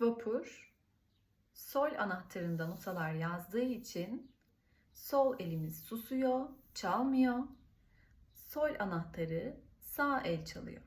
Vapur sol anahtarında notalar yazdığı için sol elimiz susuyor, çalmıyor. Sol anahtarı sağ el çalıyor.